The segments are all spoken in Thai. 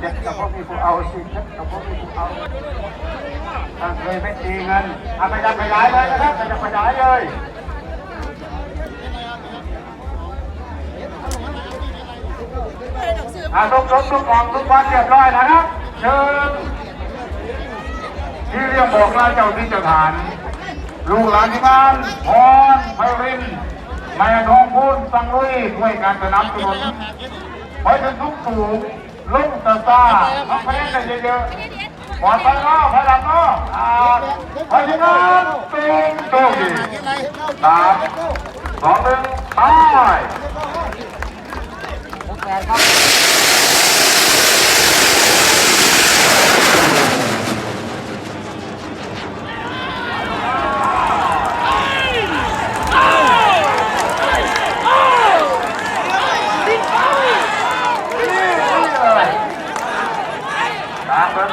เด็กกับพวกมีผู้เอาสิเด็กกับพวกมีผู้เอาตั้งเคยไม่ตีเงินเอาไปยังขยายเลยนะครับจะขยายเลยอาทุกทุกทุกของทุกวันเรียบร้อยนะครับเชิญที่เรียกบอกลาเจ้าที่เจ้าฐานลูกหลานที่บ้านพรไพรินแม่ทองพูนสังลุยช่วยการสนับสนุนไปถึงทุกสูง ลุ่งตาตาทำเพลงได้เยอะๆหมอดภัยเนาะพลังเนาะอ่าพลังนั้นเป็นโชคดีสามสองหนึ่งไปการเดิน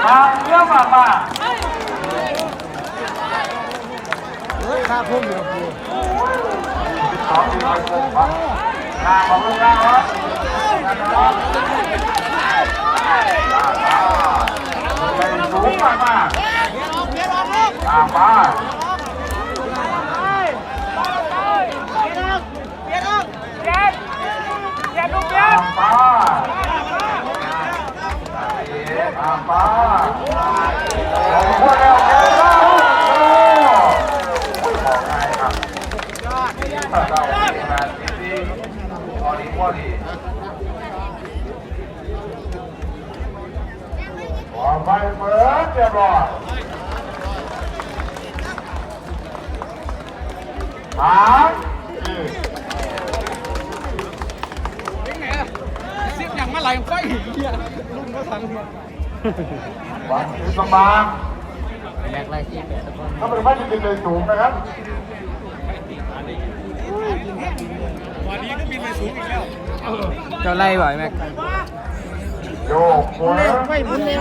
มางเยอะมากมากเฮ้ยข้าพุ่งอยู่กูสองที่ไปพบครับงาของลูกค้าครับใจสูงมากมากตามมาตามมาตามมาขอบคุณแล้วเจ้าบอก ไงครับเราเป็นงานที่พอดีพอดีขอไปเปิดเรียบร้อยสามเสียงอย่างมาไหลไฟเฮียลุงก็ทัน เนี่ยวันที่สมางแม็กไล่ที่แปดตะกอนถ้าเป็นไม่จริงเลยสูงนะครับเจ้าไล่บ่อยแม็กโยกหัวไฟมุนเลย